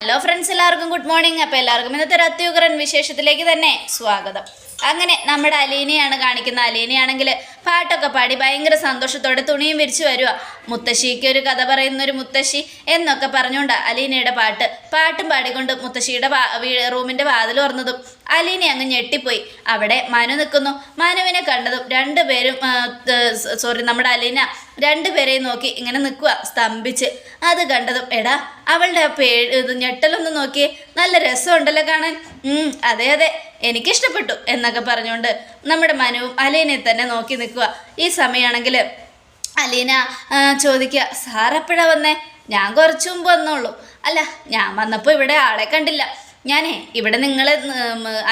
Hello friends എല്ലാവർക്കും good morning അപ്പോൾ എല്ലാവർക്കും ഇന്നത്തെ ഒരു അത്യുഗ്രൻ വിശേഷത്തിലേക്ക് തന്നെ സ്വാഗതം. അങ്ങനെ നമ്മുടെ അലീനയാണ് കാണിക്കുന്ന അലീനയാണെങ്കിൽ പാട്ടൊക്കെ പാടി ഭയങ്കര സന്തോഷത്തോടെ തുണിയും വിരിച്ചു വരുക മുത്തശ്ശിക്ക് ഒരു കഥ പറയുന്ന ഒരു മുത്തശ്ശി എന്നൊക്കെ പറഞ്ഞുകൊണ്ട് അലീനയുടെ പാട്ട്. പാട്ടും പാടിക്കൊണ്ട് മുത്തശ്ശിയുടെ റൂമിന്റെ വാതിൽ തുറന്നതും അലീന അങ്ങ് ഞെട്ടിപ്പോയി. അവിടെ മനു നിൽക്കുന്നു. മനുവിനെ കണ്ടതും രണ്ടുപേരും സോറി നമ്മുടെ അലീന രണ്ടുപേരെയും നോക്കി ഇങ്ങനെ നിൽക്കുക സ്തംഭിച്ച്. അത് കണ്ടതും എടാ അവളുടെ ആ പേ ഇത് ഞെട്ടലൊന്ന് നോക്കിയേ. നല്ല രസമുണ്ടല്ലോ കാണാൻ. അതെ അതെ. എനിക്കിഷ്ടപ്പെട്ടു എന്നൊക്കെ പറഞ്ഞുകൊണ്ട് നമ്മുടെ മനുവും അലീനെ തന്നെ നോക്കി നിൽക്കുക. ഈ സമയമാണെങ്കിൽ അലീന ചോദിക്കുക സാറെപ്പോഴാ വന്നേ? ഞാൻ കുറച്ച് മുമ്പ് വന്നോളൂ. അല്ല ഞാൻ വന്നപ്പോൾ ഇവിടെ ആളെ കണ്ടില്ല. ഞാനേ ഇവിടെ നിങ്ങളെ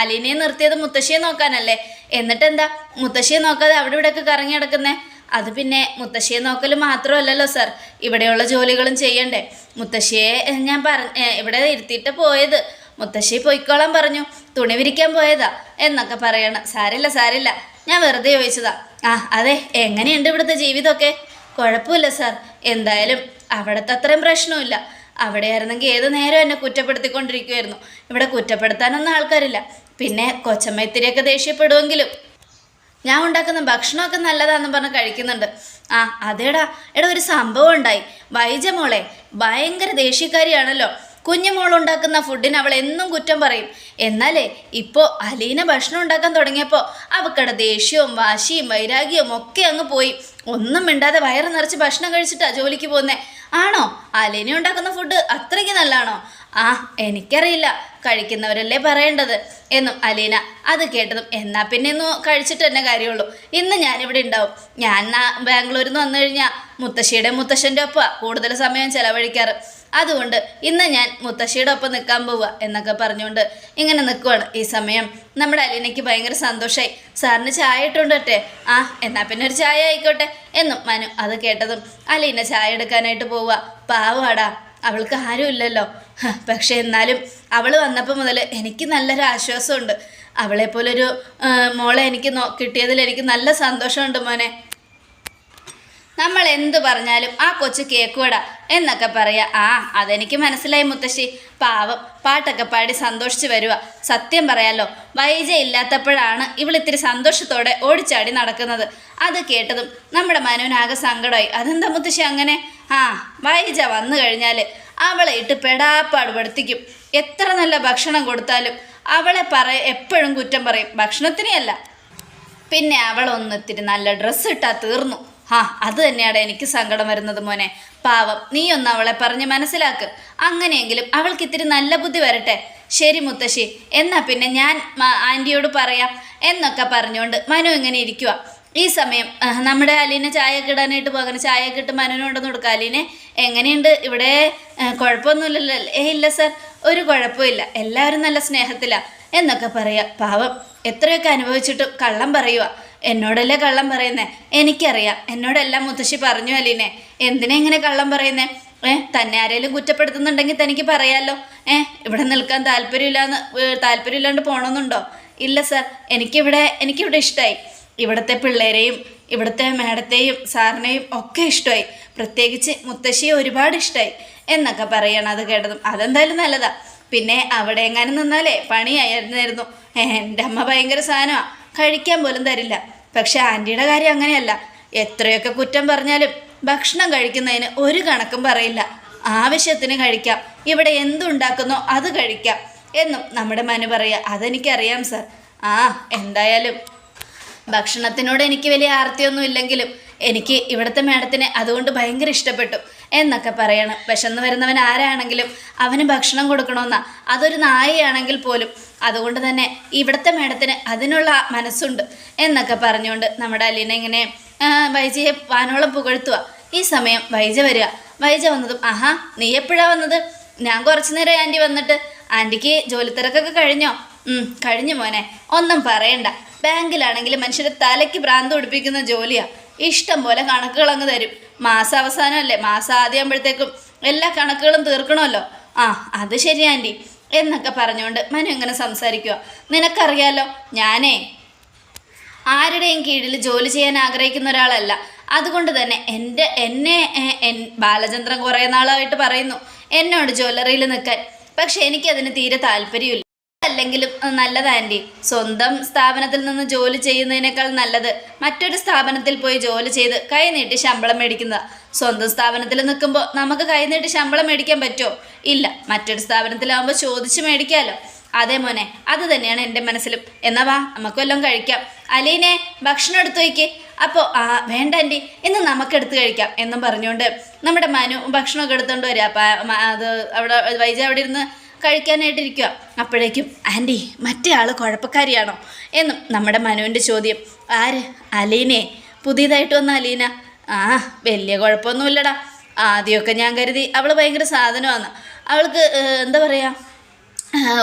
അലീനയെ നിർത്തിയത് മുത്തശ്ശിയെ നോക്കാനല്ലേ. എന്നിട്ട് എന്താ മുത്തശ്ശിയെ നോക്കാതെ അവിടെ ഇവിടെയൊക്കെ കറങ്ങി കിടക്കുന്നേ അത് പിന്നെ മുത്തശ്ശിയെ നോക്കൽ മാത്രമല്ലല്ലോ സാർ. ഇവിടെയുള്ള ജോലികളും ചെയ്യണ്ടേ. മുത്തശ്ശിയെ ഞാൻ പറ ഇവിടെ ഇരുത്തിയിട്ട് പോയത്. മുത്തശ്ശി പൊയ്ക്കോളാൻ പറഞ്ഞു. തുണി വിരിക്കാൻ പോയതാ. എന്നൊക്കെ പറയണം. സാരില്ല സാരില്ല. ഞാൻ വെറുതെ ചോദിച്ചതാ. ആ അതെ എങ്ങനെയുണ്ട് ഇവിടുത്തെ ജീവിതമൊക്കെ? കുഴപ്പമില്ല സാർ. എന്തായാലും അവിടുത്തെ അത്രയും പ്രശ്നമില്ല അവിടെയായിരുന്നെങ്കിൽ ഏത് നേരം എന്നെ കുറ്റപ്പെടുത്തിക്കൊണ്ടിരിക്കുമായിരുന്നു ഇവിടെ കുറ്റപ്പെടുത്താനൊന്നും ആൾക്കാരില്ല. പിന്നെ കൊച്ചമ്മ ഇത്തിരിയൊക്കെ ദേഷ്യപ്പെടുമെങ്കിലും. ഞാൻ ഉണ്ടാക്കുന്ന ഭക്ഷണമൊക്കെ നല്ലതാണെന്ന് പറഞ്ഞ് കഴിക്കുന്നുണ്ട്. ആ അതേടാ. എടാ ഒരു സംഭവം ഉണ്ടായി. വൈജ മോളെ ഭയങ്കര ദേഷ്യക്കാരിയാണല്ലോ. കുഞ്ഞുമോൾ ഉണ്ടാക്കുന്ന ഫുഡിന് അവൾ എന്നും കുറ്റം പറയും. എന്നാലേ ഇപ്പോൾ അലീന ഭക്ഷണം ഉണ്ടാക്കാൻ തുടങ്ങിയപ്പോൾ അവക്കടെ ദേഷ്യവും വാശിയും വൈരാഗ്യവും ഒക്കെ അങ്ങ് പോയി. ഒന്നും മിണ്ടാതെ വയറ് നിറച്ച് ഭക്ഷണം കഴിച്ചിട്ടാ ജോലിക്ക് പോകുന്നേ. ആണോ? അലീന ഉണ്ടാക്കുന്ന ഫുഡ് അത്രയ്ക്ക് നല്ലതാണോ ആ എനിക്കറിയില്ല. കഴിക്കുന്നവരല്ലേ പറയേണ്ടത്? എന്നും അലീന അത് കേട്ടതും എന്നാൽ പിന്നെ ഒന്ന് കഴിച്ചിട്ട് തന്നെ കാര്യമുള്ളൂ. ഇന്ന് ഞാനിവിടെ ഉണ്ടാവും. ഞാൻ ബാംഗ്ലൂരിൽ നിന്ന് വന്നു കഴിഞ്ഞാൽ മുത്തശ്ശിയുടെ മുത്തശ്ശന്റെ ഒപ്പം കൂടുതൽ സമയം ചെലവഴിക്കാറ്. അതുകൊണ്ട് ഇന്ന് ഞാൻ മുത്തശ്ശിയുടെ ഒപ്പം നിൽക്കാൻ പോവുക എന്നൊക്കെ പറഞ്ഞുകൊണ്ട് ഇങ്ങനെ നിൽക്കുവാണ് ഈ സമയം. നമ്മുടെ അലീനയ്ക്ക് ഭയങ്കര സന്തോഷമായി സാറിന് ചായ ഇട്ടുണ്ടട്ടെ ആ എന്നാൽ പിന്നെ ഒരു ചായ ആയിക്കോട്ടെ എന്നും മനു അത് കേട്ടതും അലീന ചായ എടുക്കാനായിട്ട് പോവുക പാവാടാ അവൾക്ക് ആരുമില്ലല്ലോ. പക്ഷേ എന്നാലും അവൾ വന്നപ്പോൾ മുതൽ എനിക്ക് നല്ലൊരു ആശ്വാസമുണ്ട് അവളെപ്പോലൊരു പോലൊരു മോളെ എനിക്ക് കിട്ടിയതിൽ എനിക്ക് നല്ല സന്തോഷമുണ്ട് മോനെ. നമ്മൾ എന്ത് പറഞ്ഞാലും ആ കൊച്ചു കേക്കുവടാ എന്നൊക്കെ പറയാ. ആ അതെനിക്ക് മനസ്സിലായി മുത്തശ്ശി. പാവം പാട്ടൊക്കെ പാടി സന്തോഷിച്ച് വരുക സത്യം പറയാലോ വൈജ ഇല്ലാത്തപ്പോഴാണ് ഇവളിത്തിരി സന്തോഷത്തോടെ ഓടിച്ചാടി നടക്കുന്നത്. അത് കേട്ടതും നമ്മുടെ മനുവിനാകെ സങ്കടമായി. അതെന്താ മുത്തശ്ശി അങ്ങനെ? ആ വൈജ വന്നു കഴിഞ്ഞാൽ അവളെ ഇട്ട് പെടാപ്പാട് പെടുത്തിക്കും എത്ര നല്ല ഭക്ഷണം കൊടുത്താലും അവളെ പറ എപ്പോഴും കുറ്റം പറയും. ഭക്ഷണത്തിനെയല്ല. പിന്നെ അവൾ ഒന്നിത്തിരി നല്ല ഡ്രസ്സ് ഇട്ടാ തീർന്നു. ആ അത് തന്നെയാണ് എനിക്ക് സങ്കടം വരുന്നത് മോനെ. പാവം നീ ഒന്ന് അവളെ പറഞ്ഞ് മനസ്സിലാക്ക്. അങ്ങനെയെങ്കിലും അവൾക്ക് ഇത്തിരി നല്ല ബുദ്ധി വരട്ടെ. ശരി മുത്തശ്ശി എന്നാൽ പിന്നെ ഞാൻ ആന്റിയോട് പറയാം എന്നൊക്കെ പറഞ്ഞുകൊണ്ട് മനു ഇങ്ങനെ ഇരിക്കുക ഈ സമയം നമ്മുടെ അലീനെ ചായയൊക്കെ ഇടാനായിട്ട് ചായ ചായയൊക്കെ ഇട്ട് കൊണ്ടുവന്ന് കൊടുക്കുക അലീനെ എങ്ങനെയുണ്ട്? ഇവിടെ കുഴപ്പമൊന്നുമില്ലല്ലോ. ഏ ഇല്ല സർ ഒരു കുഴപ്പമില്ല എല്ലാവരും നല്ല സ്നേഹത്തിലാണ് എന്നൊക്കെ പറയാം. പാവം എത്രയൊക്കെ അനുഭവിച്ചിട്ടും കള്ളം പറയുക എന്നോടല്ലേ കള്ളം പറയുന്നേ? എനിക്കറിയാം. എന്നോടെല്ലാം മുത്തശ്ശി പറഞ്ഞു അലീനെ. എന്തിനാ ഇങ്ങനെ കള്ളം പറയുന്നേ? ഏ തന്നെ ആരെങ്കിലും കുറ്റപ്പെടുത്തുന്നുണ്ടെങ്കിൽ തനിക്ക് പറയാമല്ലോ ഏ ഇവിടെ നിൽക്കാൻ താല്പര്യമില്ലാന്ന് താല്പര്യമില്ലാണ്ട് പോകണമെന്നുണ്ടോ ഇല്ല സർ എനിക്കിവിടെ എനിക്കിവിടെ ഇഷ്ടമായി ഇവിടുത്തെ പിള്ളേരെയും ഇവിടുത്തെ മേഡത്തെയും സാറിനെയും ഒക്കെ ഇഷ്ടമായി. പ്രത്യേകിച്ച് മുത്തശ്ശിയെ ഒരുപാട് ഇഷ്ടമായി എന്നൊക്കെ പറയണം അത് കേട്ടതും. അതെന്തായാലും നല്ലതാ. പിന്നെ അവിടെ എങ്ങാനും നിന്നാലേ പണിയായിരുന്നായിരുന്നു. എന്റെ അമ്മ ഭയങ്കര സാധനമാണ് കഴിക്കാൻ പോലും തരില്ല. പക്ഷെ ആന്റിയുടെ കാര്യം അങ്ങനെയല്ല. എത്രയൊക്കെ കുറ്റം പറഞ്ഞാലും ഭക്ഷണം കഴിക്കുന്നതിന് ഒരു കണക്കും പറയില്ല. ആവശ്യത്തിന് കഴിക്കാം. ഇവിടെ എന്തുണ്ടാക്കുന്നോ അത് കഴിക്കാം. എന്നും നമ്മുടെ മനു പറയുക. അതെനിക്കറിയാം സർ. ആ എന്തായാലും ഭക്ഷണത്തിനോട് എനിക്ക് വലിയ ആർത്തിയൊന്നും ഇല്ലെങ്കിലും എനിക്ക് ഇവിടുത്തെ മേഡത്തിനെ അതുകൊണ്ട് ഭയങ്കര ഇഷ്ടപ്പെട്ടു എന്നൊക്കെ പറയണം. വിശന്ന് വരുന്നവൻ ആരാണെങ്കിലും അവന് ഭക്ഷണം കൊടുക്കണമെന്നാ. അതൊരു നായയാണെങ്കിൽ പോലും അതുകൊണ്ട് തന്നെ ഇവിടുത്തെ മേഡത്തിന് അതിനുള്ള മനസ്സുണ്ട് എന്നൊക്കെ പറഞ്ഞുകൊണ്ട് നമ്മുടെ അലീന ഇങ്ങനെ വൈജയെ വാനോളം പുകഴ്ത്തുക ഈ സമയം വൈജ വരിക. വൈജ വന്നതും ആഹാ നീ എപ്പോഴാ വന്നത്? ഞാൻ കുറച്ചു നേരം ആന്റി വന്നിട്ട്. ആന്റിക്ക് ജോലി തിരക്കൊക്കെ കഴിഞ്ഞോ കഴിഞ്ഞു മോനെ. ഒന്നും പറയണ്ട. ബാങ്കിലാണെങ്കിൽ മനുഷ്യരെ തലയ്ക്ക് ഭ്രാന്ത് പിടിപ്പിക്കുന്ന ജോലിയാ. ഇഷ്ടം പോലെ കണക്കുകൾ അങ്ങ് തരും. മാസാവസാനമല്ലേ? മാസം ആദ്യമാകുമ്പോഴത്തേക്കും എല്ലാ കണക്കുകളും തീർക്കണമല്ലോ? ആ അത് ശരി ആന്റി എന്നൊക്കെ പറഞ്ഞുകൊണ്ട് മനു ഇങ്ങനെ സംസാരിക്കുക നിനക്കറിയാലോ ഞാനേ ആരുടെയും കീഴിൽ ജോലി ചെയ്യാൻ ആഗ്രഹിക്കുന്ന ഒരാളല്ല. അതുകൊണ്ട് തന്നെ എന്റെ എന്നെ ബാലചന്ദ്രൻ കുറേ നാളായിട്ട് പറയുന്നു എന്നോട് ജ്വല്ലറിയിൽ നിൽക്കാൻ. പക്ഷെ എനിക്കതിന് തീരെ താല്പര്യമില്ല. അല്ലെങ്കിലും നല്ലത് ആന്റി. സ്വന്തം സ്ഥാപനത്തിൽ നിന്ന് ജോലി ചെയ്യുന്നതിനേക്കാൾ നല്ലത് മറ്റൊരു സ്ഥാപനത്തിൽ പോയി ജോലി ചെയ്ത് കൈനീട്ടി ശമ്പളം മേടിക്കുന്നത്. സ്വന്തം സ്ഥാപനത്തിൽ നിൽക്കുമ്പോൾ നമുക്ക് കൈനീട്ടി ശമ്പളം മേടിക്കാൻ പറ്റുമോ? ഇല്ല. മറ്റൊരു സ്ഥാപനത്തിലാവുമ്പോൾ ചോദിച്ച് മേടിക്കാമല്ലോ അതെ മോനെ അത് തന്നെയാണ് എന്റെ മനസ്സിലും. എന്നാ വാ നമുക്ക് വല്ലതും കഴിക്കാം. അലീനെ ഭക്ഷണം എടുത്തു വയ്ക്ക്. അപ്പോൾ ആ വേണ്ട ആന്റി. ഇന്ന് നമുക്കെടുത്ത് കഴിക്കാം എന്നും പറഞ്ഞുകൊണ്ട് നമ്മുടെ മനു ഭക്ഷണമൊക്കെ എടുത്തുകൊണ്ട് വരിക അപ്പം അത് അവിടെ വൈജ അവിടെ ഇരുന്ന് കഴിക്കാനായിട്ടിരിക്കുക അപ്പോഴേക്കും ആന്റി മറ്റേ ആൾ കുഴപ്പക്കാരിയാണോ? എന്നും നമ്മുടെ മനുവിന്റെ ചോദ്യം. ആര്? അലീനെ. പുതിയതായിട്ട് വന്ന അലീന. ആ വലിയ കുഴപ്പമൊന്നുമില്ലടാ. ആദ്യമൊക്കെ ഞാൻ കരുതി അവൾ ഭയങ്കര സാധനമാണ് അവൾക്ക് എന്താ പറയുക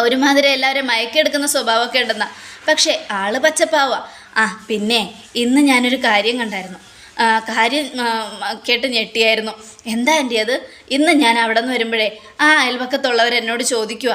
ഒരുമാതിരി എല്ലാവരും മയക്കെടുക്കുന്ന സ്വഭാവമൊക്കെ ഉണ്ടെന്നാണ് പക്ഷേ ആൾ പച്ചപ്പാവുക ആ പിന്നെ ഇന്ന് ഞാനൊരു കാര്യം കണ്ടായിരുന്നു. കാര്യം കേട്ട് ഞെട്ടിയായിരുന്നു. എന്താ എന്റെ അത്? ഇന്ന് ഞാൻ അവിടെ നിന്ന് വരുമ്പോഴേ ആ അയൽപക്കത്തുള്ളവർ എന്നോട് ചോദിക്കുക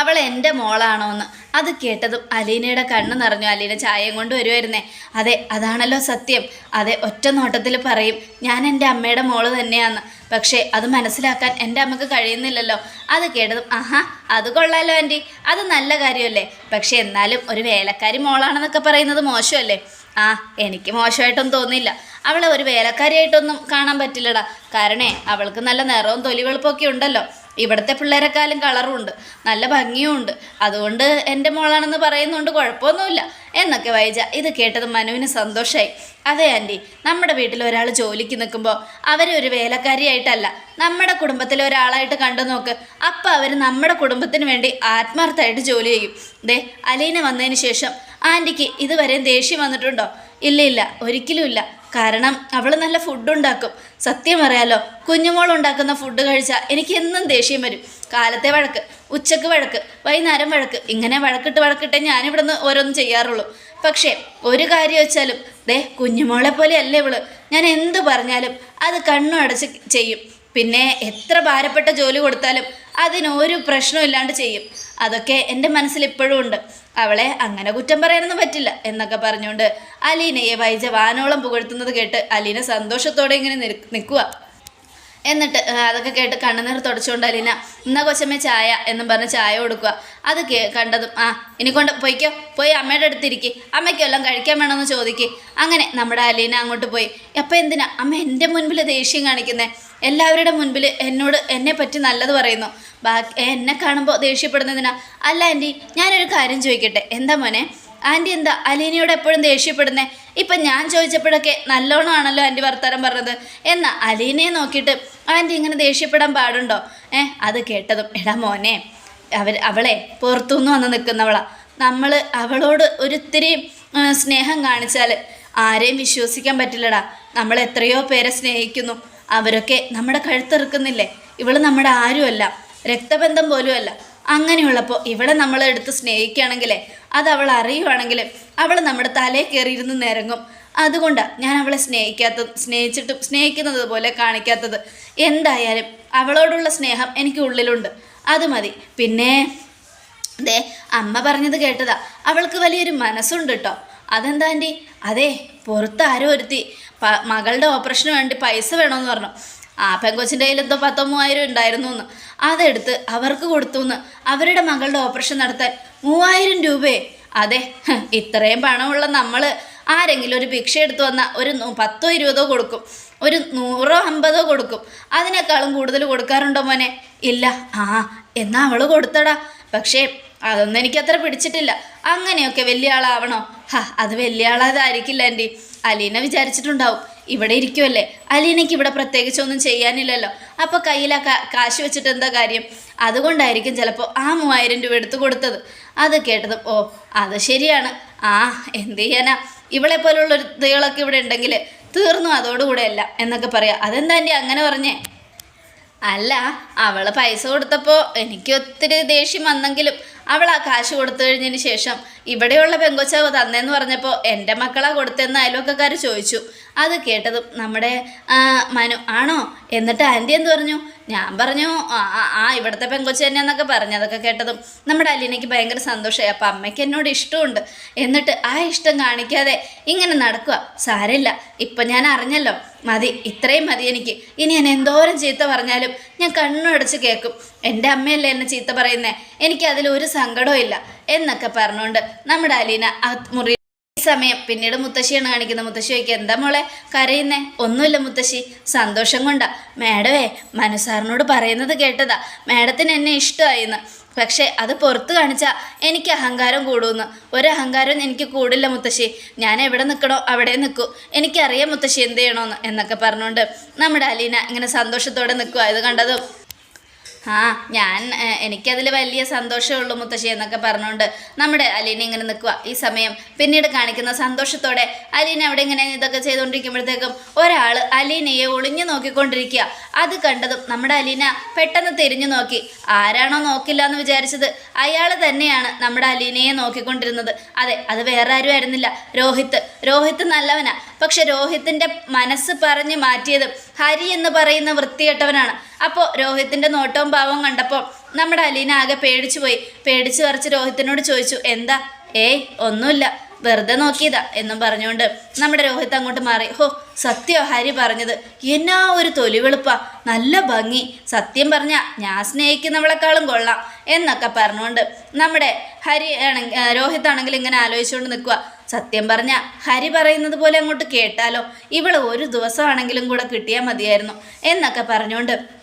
അവൾ എന്റെ മോളാണോ എന്ന് അത് കേട്ടതും അലീനയുടെ കണ്ണ് നിറഞ്ഞു. അലീന ചായയും കൊണ്ട് വരുമായിരുന്നേ അതെ അതാണല്ലോ സത്യം. അതെ ഒറ്റ നോട്ടത്തിൽ പറയും. ഞാൻ എന്റെ അമ്മയുടെ മോൾ തന്നെയാണ് പക്ഷേ അത് മനസ്സിലാക്കാൻ എന്റെ അമ്മയ്ക്ക് കഴിയുന്നില്ലല്ലോ. അത് കേട്ടതും ആഹാ അത് കൊള്ളാലോ ആന്റി അത് നല്ല കാര്യമല്ലേ? പക്ഷേ എന്നാലും ഒരു വേലക്കാരി മോളാണെന്നൊക്കെ പറയുന്നത് മോശമല്ലേ? ആ എനിക്ക് മോശമായിട്ടൊന്നും തോന്നില്ല അവളെ ഒരു വേലക്കാരിയായിട്ടൊന്നും കാണാൻ പറ്റില്ലടാ. കാരണേ അവൾക്ക് നല്ല നിറവും തൊലി വെളുപ്പൊക്കെ ഉണ്ടല്ലോ. ഇവിടുത്തെ പിള്ളേരെക്കാളും കളറും ഉണ്ട്. നല്ല ഭംഗിയും ഉണ്ട്. അതുകൊണ്ട് എന്റെ മോളാണെന്ന് പറയുന്നുണ്ട് കുഴപ്പമൊന്നുമില്ല. എന്നൊക്കെ വൈജ ഇത് കേട്ടത് മനുവിന് സന്തോഷമായി അതെ ആന്റി നമ്മുടെ വീട്ടിൽ ഒരാൾ ജോലിക്ക് നിൽക്കുമ്പോൾ അവർ ഒരു വേലക്കാരിയായിട്ടല്ല. നമ്മുടെ കുടുംബത്തിലെ ഒരാളായിട്ട് കണ്ടു നോക്ക്. അപ്പം അവർ നമ്മുടെ കുടുംബത്തിന് വേണ്ടി ആത്മാർത്ഥമായിട്ട് ജോലി ചെയ്യും. ദേ അലീന വന്നതിന് ശേഷം ആന്റിക്ക് ഇതുവരെയും ദേഷ്യം വന്നിട്ടുണ്ടോ? ഇല്ല ഇല്ല ഒരിക്കലും ഇല്ല. കാരണം അവൾ നല്ല ഫുഡ് ഉണ്ടാക്കും. സത്യം പറയാലോ കുഞ്ഞുമോൾ ഉണ്ടാക്കുന്ന ഫുഡ് കഴിച്ചാൽ എനിക്ക് എന്നും ദേഷ്യം വരും. കാലത്തെ വഴക്ക് ഉച്ചയ്ക്ക് വഴക്ക് വൈകുന്നേരം വഴക്ക് ഇങ്ങനെ വഴക്കിട്ട് വഴക്കിട്ടേ ഞാനിവിടെ നിന്ന് ഓരോന്നും ചെയ്യാറുള്ളൂ. പക്ഷേ ഒരു കാര്യം വെച്ചാലും ദേ കുഞ്ഞുമോളെ പോലെ അല്ലേ ഇവൾ. ഞാൻ എന്ത് പറഞ്ഞാലും അത് കണ്ണു അടച്ച് ചെയ്യും. പിന്നെ എത്ര ഭാരപ്പെട്ട ജോലി കൊടുത്താലും അതിനൊരു പ്രശ്നവും ഇല്ലാണ്ട് ചെയ്യും. അതൊക്കെ എന്റെ മനസ്സിൽ ഇപ്പോഴും ഉണ്ട്. അവളെ അങ്ങനെ കുറ്റം പറയാനൊന്നും പറ്റില്ല എന്നൊക്കെ പറഞ്ഞുകൊണ്ട് അലീനയെ വൈജ വാനോളം പുകഴ്ത്തുന്നത് കേട്ട് അലീന സന്തോഷത്തോടെ ഇങ്ങനെ നിൽക്കുക എന്നിട്ട് അതൊക്കെ കേട്ട് കണ്ണുനീർ തുടച്ചുകൊണ്ട് അലീന എന്നാ കൊച്ചമ്മ ചായ എന്നും പറഞ്ഞ് ചായ കൊടുക്കുക അത് കേ കണ്ടതും ആ ഇനി കൊണ്ട് പോയിക്കോ പോയി അമ്മയുടെ അടുത്തിരിക്കുക അമ്മയ്ക്ക് വല്ലതും കഴിക്കാൻ വേണമെന്ന് ചോദിക്കുക അങ്ങനെ നമ്മുടെ അലീന അങ്ങോട്ട് പോയി. അപ്പം എന്തിനാ? അമ്മ എന്റെ മുൻപിൽ ദേഷ്യം കാണിക്കുന്നേ. എല്ലാവരുടെ മുൻപിൽ എന്നോട് എന്നെ പറ്റി നല്ലത് പറയുന്നു. ബാക്കി എന്നെ കാണുമ്പോൾ ദേഷ്യപ്പെടുന്നതിനാ. അല്ല ആന്റി ഞാനൊരു കാര്യം ചോദിക്കട്ടെ. എന്താ മോനെ? ആന്റി എന്താ അലീനയോട് എപ്പോഴും ദേഷ്യപ്പെടുന്നത് ഇപ്പം ഞാൻ ചോദിച്ചപ്പോഴൊക്കെ നല്ലോണം ആണല്ലോ ആന്റി വർത്താനം പറഞ്ഞത്. എന്നാൽ അലീനയെ നോക്കിയിട്ട് ആന്റി ഇങ്ങനെ ദേഷ്യപ്പെടാൻ പാടുണ്ടോ? ഏ അത് കേട്ടതും എടാ മോനെ അവർ അവളെ പുറത്തുനിന്ന് വന്ന് നിൽക്കുന്നവളാ നമ്മൾ അവളോട് ഒരിത്തിരി സ്നേഹം കാണിച്ചാൽ ആരെയും വിശ്വസിക്കാൻ പറ്റില്ലടാ. നമ്മൾ എത്രയോ പേരെ സ്നേഹിക്കുന്നു. അവരൊക്കെ നമ്മുടെ കഴുത്തിറക്കുന്നില്ലേ ഇവൾ നമ്മുടെ ആരുമല്ല രക്തബന്ധം പോലുമല്ല. അങ്ങനെയുള്ളപ്പോൾ ഇവിടെ നമ്മൾ എടുത്ത് സ്നേഹിക്കുകയാണെങ്കിലേ അത് അവൾ അറിയുവാണെങ്കിൽ അവൾ നമ്മുടെ തലേ കയറിയിരുന്ന് നിരങ്ങും അതുകൊണ്ടാണ് ഞാൻ അവളെ സ്നേഹിക്കാത്ത സ്നേഹിച്ചിട്ടും സ്നേഹിക്കുന്നത് പോലെ കാണിക്കാത്തത്. എന്തായാലും അവളോടുള്ള സ്നേഹം എനിക്ക് ഉള്ളിലുണ്ട്. അത് മതി. പിന്നെ ദേ അമ്മ പറഞ്ഞത് കേട്ടതാ. അവൾക്ക് വലിയൊരു മനസ്സുണ്ട് കേട്ടോ അതെന്താ ആന്റി അതെ പുറത്ത് ആരോ ഒരുത്തി മകളുടെ ഓപ്പറേഷന് വേണ്ടി പൈസ വേണമെന്ന് പറഞ്ഞു. ആ പെങ്കൊച്ചിന്റെ കയ്യിൽ എന്തോ പത്തോ ഉണ്ടായിരുന്നു എന്ന്. അതെടുത്ത് അവർക്ക് കൊടുത്തു എന്ന്. അവരുടെ മകളുടെ ഓപ്പറേഷൻ നടത്താൻ മൂവായിരം രൂപയെ. അതെ ഇത്രയും പണമുള്ള നമ്മൾ ആരെങ്കിലും ഒരു ഭിക്ഷ എടുത്തു വന്നാൽ ഒരു പത്തോ ഇരുപതോ കൊടുക്കും. ഒരു നൂറോ അമ്പതോ കൊടുക്കും. അതിനേക്കാളും കൂടുതൽ കൊടുക്കാറുണ്ടോ മോനെ? ഇല്ല. ആ എന്നാൽ അവൾ കൊടുത്തടാ. പക്ഷേ അതൊന്നും എനിക്കത്ര പിടിച്ചിട്ടില്ല. അങ്ങനെയൊക്കെ വലിയ ആളാവണോ? ഹാ അത് വലിയ ആളാതായിരിക്കില്ല ആന്റി അലീന വിചാരിച്ചിട്ടുണ്ടാവും. ഇവിടെ ഇരിക്കുമല്ലേ അലീനയ്ക്ക് ഇവിടെ പ്രത്യേകിച്ച് ഒന്നും ചെയ്യാനില്ലല്ലോ. അപ്പോൾ കയ്യിൽ ആ കാശ് വെച്ചിട്ട് എന്താ കാര്യം? അതുകൊണ്ടായിരിക്കും ചിലപ്പോൾ ആ മൂവായിരം രൂപ എടുത്തു കൊടുത്തത്. അത് കേട്ടത് ഓ അത് ശരിയാണ്. ആ എന്ത് ചെയ്യാനാ? ഇവളെ പോലുള്ള ഇതുകളൊക്കെ ഇവിടെ ഉണ്ടെങ്കിൽ തീർന്നു അതോടുകൂടെ അല്ല എന്നൊക്കെ പറയാം. അതെന്താ എന്റെ അങ്ങനെ പറഞ്ഞേ? അല്ല അവൾ പൈസ കൊടുത്തപ്പോൾ എനിക്ക് ഒത്തിരി ദേഷ്യം വന്നെങ്കിലും അവൾ ആ കാശ് കൊടുത്തു കഴിഞ്ഞതിന് ശേഷം ഇവിടെയുള്ള പെങ്കൊച്ചാവ് തന്നേന്ന് പറഞ്ഞപ്പോൾ എന്റെ മക്കളാ കൊടുത്തതെന്ന് അയൽവക്കക്കാർ ചോദിച്ചു. അത് കേട്ടതും നമ്മുടെ മനു ആണോ? എന്നിട്ട് ആന്റി എന്ത് പറഞ്ഞു? ഞാൻ പറഞ്ഞു ആ ഇവിടുത്തെ പെങ്കൊച്ചു തന്നെയെന്നൊക്കെ പറഞ്ഞു അതൊക്കെ കേട്ടതും. നമ്മുടെ അലീനയ്ക്ക് ഭയങ്കര സന്തോഷമായി. അപ്പം അമ്മയ്ക്ക് എന്നോട് ഇഷ്ടമുണ്ട്. എന്നിട്ട് ആ ഇഷ്ടം കാണിക്കാതെ ഇങ്ങനെ നടക്കുക സാരമില്ല. ഇപ്പം ഞാൻ അറിഞ്ഞല്ലോ. മതി ഇത്രയും മതി എനിക്ക്. ഇനി ഞാൻ എന്തോരം ചീത്ത പറഞ്ഞാലും ഞാൻ കണ്ണുടച്ച് കേൾക്കും. എന്റെ അമ്മയല്ലേ എന്നെ ചീത്ത പറയുന്നേ? എനിക്ക് അതിലൊരു സങ്കടവും ഇല്ല എന്നൊക്കെ പറഞ്ഞുകൊണ്ട് നമ്മുടെ അലീന ആ മുറി സമയം. പിന്നീട് മുത്തശ്ശിയാണ് കാണിക്കുന്നത്. മുത്തശ്ശി ചോദിക്കുക എന്താ മോളെ? കരയുന്നേ? ഒന്നുമില്ല മുത്തശ്ശി. സന്തോഷം കൊണ്ടാ. മാഡവേ മനുസാറിനോട് പറയുന്നത് കേട്ടതാ. മാഡത്തിന് എന്നെ ഇഷ്ടമായിന്ന്. പക്ഷേ അത് പുറത്ത് കാണിച്ചാൽ എനിക്ക് അഹങ്കാരം കൂടുമെന്ന് ഒരു അഹങ്കാരം എനിക്ക് കൂടില്ല മുത്തശ്ശി. ഞാൻ എവിടെ നിൽക്കണോ അവിടെ നിൽക്കൂ. എനിക്കറിയാം മുത്തശ്ശി എന്ത് ചെയ്യണമെന്ന് എന്നൊക്കെ പറഞ്ഞുകൊണ്ട് നമ്മുടെ അലീന ഇങ്ങനെ സന്തോഷത്തോടെ നിൽക്കുക ഇത് കണ്ടതും ആ ഞാൻ എനിക്കതിൽ വലിയ സന്തോഷമുള്ളൂ മുത്തശ്ശി എന്നൊക്കെ പറഞ്ഞുകൊണ്ട് നമ്മുടെ അലീന ഇങ്ങനെ നിൽക്കുക ഈ സമയം. പിന്നീട് കാണിക്കുന്ന സന്തോഷത്തോടെ അലീന അവിടെ ഇങ്ങനെ ഇതൊക്കെ ചെയ്തുകൊണ്ടിരിക്കുമ്പോഴത്തേക്കും ഒരാൾ അലീനയെ ഒളിഞ്ഞു നോക്കിക്കൊണ്ടിരിക്കുക അത് കണ്ടതും നമ്മുടെ അലീന പെട്ടെന്ന് തിരിഞ്ഞു നോക്കി. ആരാണോ നോക്കില്ല എന്ന് വിചാരിച്ചത് അയാൾ തന്നെയാണ് നമ്മുടെ അലീനയെ നോക്കിക്കൊണ്ടിരുന്നത്. അതെ അത് വേറെ ആരും ആയിരുന്നില്ല. രോഹിത്ത്. രോഹിത്ത് നല്ലവനാ. പക്ഷെ രോഹിത്തിന്റെ മനസ്സ് പറഞ്ഞ് മാറ്റിയത് ഹരി എന്ന് പറയുന്ന വൃത്തികെട്ടവനാണ്. അപ്പോൾ രോഹിത്തിന്റെ നോട്ടവും ഭാവവും കണ്ടപ്പോൾ നമ്മുടെ അലീന ആകെ പേടിച്ചു പോയി. പേടിച്ചു പറിച്ച് രോഹിത്തിനോട് ചോദിച്ചു എന്താ? ഏയ് ഒന്നുമില്ല. വെറുതെ നോക്കിയതാ എന്നും പറഞ്ഞുകൊണ്ട് നമ്മുടെ രോഹിത് അങ്ങോട്ട് മാറി. ഹോ സത്യോ ഹരി പറഞ്ഞത്? എന്നാ ഒരു തൊലിവെളുപ്പാ. നല്ല ഭംഗി. സത്യം പറഞ്ഞ ഞാൻ സ്നേഹിക്കുന്നവളെക്കാളും കൊള്ളാം എന്നൊക്കെ പറഞ്ഞുകൊണ്ട് നമ്മുടെ ഹരി ആണെങ്കിൽ രോഹിത് ആണെങ്കിൽ ഇങ്ങനെ ആലോചിച്ചുകൊണ്ട് നിൽക്കുക സത്യം പറഞ്ഞ ഹരി പറയുന്നത് പോലെ അങ്ങോട്ട് കേട്ടാലോ? ഇവൾ ഒരു ദിവസമാണെങ്കിലും കൂടെ കിട്ടിയാൽ മതിയായിരുന്നു. എന്നൊക്കെ പറഞ്ഞുകൊണ്ട്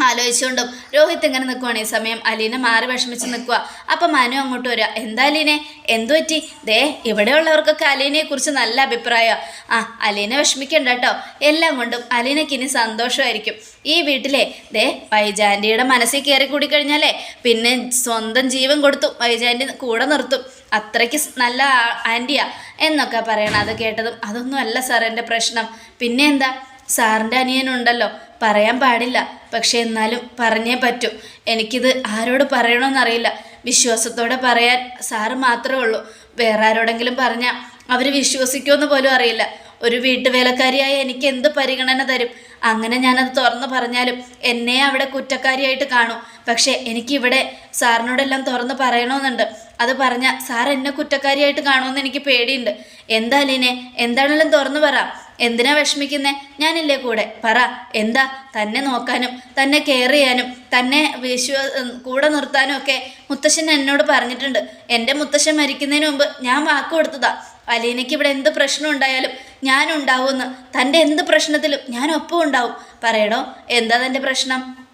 ആലോചിച്ചുകൊണ്ടും രോഹിത് ഇങ്ങനെ നിൽക്കുവാണ്. ഈ സമയം അലീന മാറി വിഷമിച്ച് നിൽക്കുക അപ്പം മനു അങ്ങോട്ട് വരിക എന്താ അലീനെ? എന്തു പറ്റി? ദേ ഇവിടെയുള്ളവർക്കൊക്കെ അലീനയെ കുറിച്ച് നല്ല അഭിപ്രായമാണ് ആ അലീന വിഷമിക്കണ്ട കേട്ടോ. എല്ലാം കൊണ്ടും അലീനയ്ക്ക് ഇനി സന്തോഷമായിരിക്കും. ഈ വീട്ടിലെ ദേ വൈജാന്റിയുടെ മനസ്സിൽ കയറി കൂടി കഴിഞ്ഞാലേ പിന്നെ സ്വന്തം ജീവൻ കൊടുത്തു. വൈജാന്റി കൂടെ നിർത്തും. അത്രയ്ക്ക് നല്ല ആന്റിയാണ് ആന്റിയാ എന്നൊക്കെ പറയണം. അത് കേട്ടതും അതൊന്നും അല്ല സാർ എന്റെ പ്രശ്നം. പിന്നെ എന്താ? സാറിന്റെ അനിയനുണ്ടല്ലോ. പറയാൻ പാടില്ല. പക്ഷെ എന്നാലും പറഞ്ഞേ പറ്റൂ. എനിക്കിത് ആരോട് പറയണമെന്നറിയില്ല വിശ്വാസത്തോടെ പറയാൻ സാറ് മാത്രമേ ഉള്ളൂ. വേറെ ആരോടെങ്കിലും പറഞ്ഞാൽ അവർ വിശ്വസിക്കുമെന്ന് പോലും അറിയില്ല. ഒരു വീട്ടുവേലക്കാരിയായ എനിക്ക് എന്ത് പരിഗണന തരും? അങ്ങനെ ഞാനത് തുറന്നു പറഞ്ഞാലും എന്നെ അവിടെ കുറ്റക്കാരിയായിട്ട് കാണും. പക്ഷേ എനിക്കിവിടെ സാറിനോടെല്ലാം തുറന്ന് പറയണമെന്നുണ്ട് അത് പറഞ്ഞാൽ സാർ എന്നെ കുറ്റക്കാരിയായിട്ട് കാണുമെന്ന് എനിക്ക് പേടിയുണ്ട്. എന്താ അലീനെ എന്താണെങ്കിലും തുറന്നു പറ. എന്തിനാ വിഷമിക്കുന്നേ? ഞാനില്ലേ കൂടെ? പറ. എന്താ? തന്നെ നോക്കാനും തന്നെ കെയർ ചെയ്യാനും തന്നെ വിശ്വ കൂടെ നിർത്താനും ഒക്കെ മുത്തശ്ശൻ എന്നോട് പറഞ്ഞിട്ടുണ്ട്. എന്റെ മുത്തശ്ശൻ മരിക്കുന്നതിന് മുമ്പ് ഞാൻ വാക്ക് കൊടുത്തതാ. അലീനയ്ക്ക് ഇവിടെ എന്ത് പ്രശ്നം ഉണ്ടായാലും ഞാൻ ഉണ്ടാവുമെന്ന് തന്റെ എന്ത് പ്രശ്നത്തിലും ഞാൻ ഒപ്പം ഉണ്ടാവും. പറയണോ എന്താ തന്റെ പ്രശ്നം?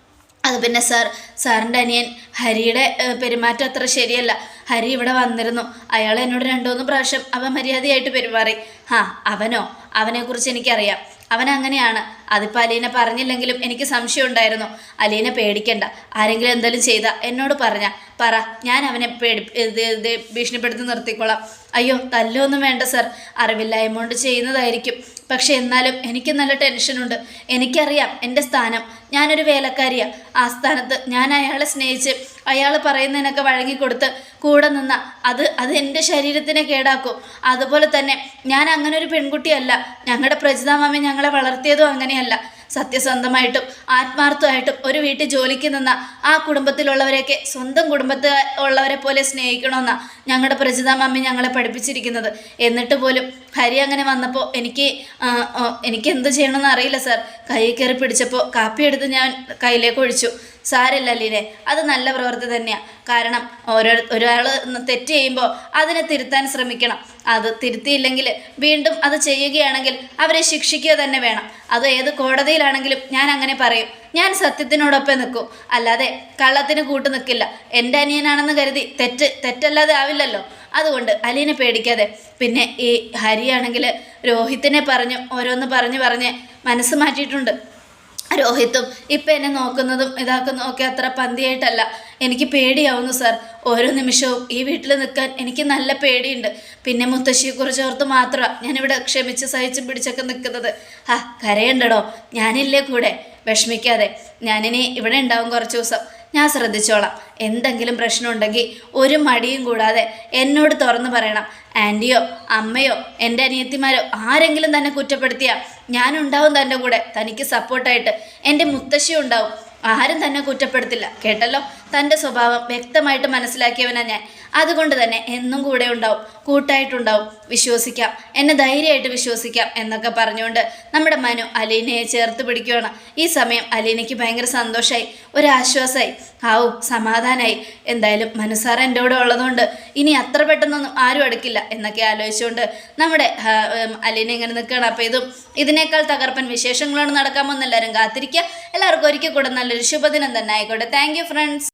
അത് പിന്നെ സാർ സാറിന്റെ അനിയൻ ഹരിയുടെ പെരുമാറ്റം അത്ര ശരിയല്ല. ഹരി ഇവിടെ വന്നിരുന്നു. അയാൾ എന്നോട് രണ്ടുമൂന്ന് പ്രാവശ്യം അവൻ മര്യാദയായിട്ട് പെരുമാറി. ആ അവനോ? അവനെക്കുറിച്ച് എനിക്കറിയാം. അവൻ അങ്ങനെയാണ് അതിപ്പോൾ അലീന പറഞ്ഞില്ലെങ്കിലും എനിക്ക് സംശയം ഉണ്ടായിരുന്നു അലീന പേടിക്കണ്ട. ആരെങ്കിലും എന്തെങ്കിലും ചെയ്താ എന്നോട് പറഞ്ഞ. പറ ഞാൻ അവനെ പേടി ഭീഷണിപ്പെടുത്തി നിർത്തിക്കോളാം. അയ്യോ തല്ലൊന്നും വേണ്ട സർ. അറിവില്ലായ്മ കൊണ്ട് ചെയ്യുന്നതായിരിക്കും. പക്ഷെ എന്നാലും എനിക്ക് നല്ല ടെൻഷനുണ്ട്. എനിക്കറിയാം എന്റെ സ്ഥാനം. ഞാനൊരു വേലക്കാരിയാണ് ആ സ്ഥാനത്ത് ഞാൻ അയാളെ സ്നേഹിച്ച് അയാൾ പറയുന്നതിനൊക്കെ വഴങ്ങിക്കൊടുത്ത് കൂടെ നിന്ന. അത് അത് എന്റെ ശരീരത്തിനെ കേടാക്കും. അതുപോലെ തന്നെ ഞാൻ അങ്ങനെ ഒരു പെൺകുട്ടിയല്ല ഞങ്ങളുടെ പ്രജിതാമാമി ഞങ്ങളെ വളർത്തിയതും അങ്ങനെയല്ല. സത്യസന്ധമായിട്ടും ആത്മാർത്ഥമായിട്ടും ഒരു വീട്ടിൽ ജോലിക്ക് നിന്ന ആ കുടുംബത്തിലുള്ളവരെയൊക്കെ സ്വന്തം കുടുംബത്തിൽ ഉള്ളവരെ പോലെ സ്നേഹിക്കണമെന്നാണ് ഞങ്ങളുടെ പ്രജിതാമാമി ഞങ്ങളെ പഠിപ്പിച്ചിരിക്കുന്നത്. എന്നിട്ട് പോലും ഹരി അങ്ങനെ വന്നപ്പോൾ എനിക്ക് എനിക്ക് എന്ത് ചെയ്യണമെന്ന് അറിയില്ല സാർ. കൈ കയറി പിടിച്ചപ്പോൾ കാപ്പി എടുത്ത് ഞാൻ കയ്യിലേക്ക് ഒഴിച്ചു. സാരല്ല അല്ലേ അത് നല്ല പ്രവൃത്തി തന്നെയാണ് കാരണം ഓരോ ഒരാൾ തെറ്റ് ചെയ്യുമ്പോൾ അതിനെ തിരുത്താൻ ശ്രമിക്കണം. അത് തിരുത്തിയില്ലെങ്കിൽ വീണ്ടും അത് ചെയ്യുകയാണെങ്കിൽ അവരെ ശിക്ഷിക്കുക തന്നെ വേണം. അത് ഏത് കോടതിയിലാണെങ്കിലും ഞാൻ അങ്ങനെ പറയും. ഞാൻ സത്യത്തിനോടൊപ്പം നിൽക്കും. അല്ലാതെ കള്ളത്തിന് കൂട്ടു നിൽക്കില്ല. എന്റെ അനിയനാണെന്ന് കരുതി തെറ്റ് തെറ്റല്ലാതെ ആവില്ലല്ലോ. അതുകൊണ്ട് അലീനെ പേടിക്കാതെ. പിന്നെ ഈ ഹരിയാണെങ്കിൽ രോഹിത്തിനെ പറഞ്ഞ് ഓരോന്ന് പറഞ്ഞ് പറഞ്ഞ് മനസ്സ് മാറ്റിയിട്ടുണ്ട്. രോഹിത്തും ഇപ്പം എന്നെ നോക്കുന്നതും ഇതാക്കുന്നതും ഒക്കെ അത്ര പന്തിയായിട്ടല്ല. എനിക്ക് പേടിയാവുന്നു സാർ. ഓരോ നിമിഷവും ഈ വീട്ടിൽ നിൽക്കാൻ എനിക്ക് നല്ല പേടിയുണ്ട്. പിന്നെ മുത്തശ്ശിയെക്കുറിച്ച് ഓർത്ത് മാത്രമാണ് ഞാനിവിടെ ക്ഷമിച്ച് സഹിച്ചും പിടിച്ചൊക്കെ നിൽക്കുന്നത്. ആ കരയണ്ടടോ? ഞാനില്ലേ കൂടെ? വിഷമിക്കാതെ. ഞാനിനി ഇവിടെ ഉണ്ടാവും കുറച്ച് ദിവസം. ഞാൻ ശ്രദ്ധിച്ചോളാം. എന്തെങ്കിലും പ്രശ്നമുണ്ടെങ്കിൽ ഒരു മടിയും കൂടാതെ എന്നോട് തുറന്നു പറയണം. ആന്റിയോ അമ്മയോ എന്റെ അനിയത്തിമാരോ ആരെങ്കിലും തന്നെ കുറ്റപ്പെടുത്തിയാൽ ഞാനുണ്ടാവും തന്റെ കൂടെ. തനിക്ക് സപ്പോർട്ടായിട്ട് എന്റെ മുത്തശ്ശി ഉണ്ടാവും ആരും തന്നെ കുറ്റപ്പെടുത്തില്ല. കേട്ടല്ലോ? തന്റെ സ്വഭാവം വ്യക്തമായിട്ട് മനസ്സിലാക്കിയവനാ ഞാൻ. അതുകൊണ്ട് തന്നെ എന്നും കൂടെ ഉണ്ടാവും. കൂട്ടായിട്ടുണ്ടാവും. വിശ്വസിക്കാം. എന്നെ ധൈര്യമായിട്ട് വിശ്വസിക്കാം എന്നൊക്കെ പറഞ്ഞുകൊണ്ട് നമ്മുടെ മനു അലീനയെ ചേർത്ത് പിടിക്കുകയാണ്. ഈ സമയം അലീനയ്ക്ക് ഭയങ്കര സന്തോഷമായി ഒരാശ്വാസമായി. ആവും സമാധാനമായി എന്തായാലും മനുസാർ എന്റെ കൂടെ ഉള്ളതുകൊണ്ട് ഇനി അത്ര പെട്ടെന്നൊന്നും ആരും അടുക്കില്ല എന്നൊക്കെ ആലോചിച്ചുകൊണ്ട് നമ്മുടെ അലീന ഇങ്ങനെ നിൽക്കുകയാണ്. അപ്പോൾ ഇതും ഇതിനേക്കാൾ തകർപ്പൻ വിശേഷങ്ങളാണ് നടക്കാമെന്ന് എല്ലാവരും കാത്തിരിക്കുക. എല്ലാവർക്കും ഒരിക്കൽ കൂടെ നല്ലൊരു ശുഭദിനം തന്നെ ആയിക്കോട്ടെ. Thank friends